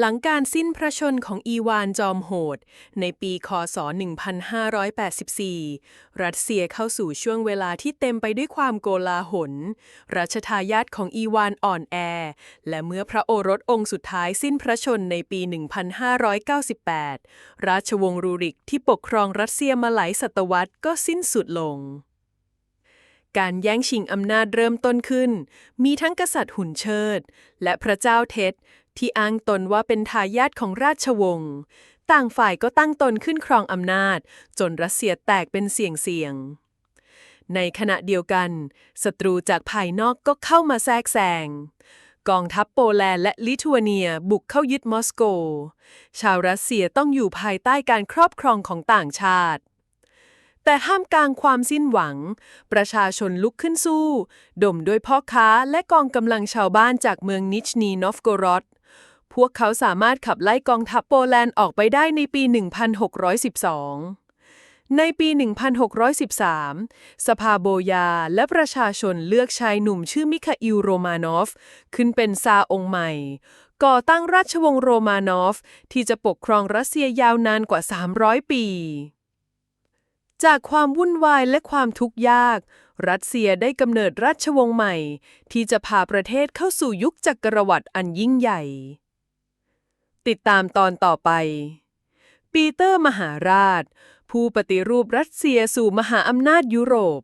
หลังการสิ้นพระชนของอีวานจอมโหด ในปีคศ 1584 รัสเซียเข้าสู่ช่วงเวลาที่เต็มไปด้วยความโกลาหล รัชทายาทของอีวานอ่อนแอ และเมื่อพระโอรสองค์สุดท้ายสิ้นพระชนในปี 1598 ราชวงศ์รูริกที่ปกครองรัสเซียมาหลายศตวรรษก็สิ้นสุดลงการแย่งชิงอำนาจเริ่มต้นขึ้น มีทั้งกษัตริย์หุ่นเชิด และพระเจ้าเท็จ ที่อ้างตนว่าเป็นทายาทของราชวงศ์ ต่างฝ่ายก็ตั้งตนขึ้นครองอำนาจ จนรัสเซียแตกเป็นเสี่ยงเสียง ในขณะเดียวกันศัตรูจากภายนอกก็เข้ามาแทรกแซงกองทัพโปแลนด์และลิทัวเนียบุกเข้ายึดมอสโก ชาวรัสเซียต้องอยู่ภายใต้การครอบครองของต่างชาติ แต่ห้ามกลางความสิ้นหวัง ประชาชนลุกขึ้นสู้ ดมด้วยพ่อค้าและกองกำลังชาวบ้านจากเมืองนิชนีนอฟโกรอด พวกเขาสามารถขับไล่กองทัพโปแลนด์ออกไปได้ในปี 1612 ในปี 1613 สภาโบยาและประชาชนเลือกชายหนุ่มชื่อมิคาอิลโรมานอฟ ขึ้นเป็นซาองค์ใหม่ ก่อตั้งราชวงศ์โรมานอฟ ที่จะปกครองรัสเซียยาวนานกว่า 300 ปีจากความวุ่นวายและความทุกข์ยาก รัสเซียได้กำเนิดราชวงศ์ใหม่ ที่จะพาประเทศเข้าสู่ยุคจักรวรรดิอันยิ่งใหญ่ ติดตามตอนต่อไป ปีเตอร์มหาราช ผู้ปฏิรูปรัสเซียสู่มหาอำนาจยุโรป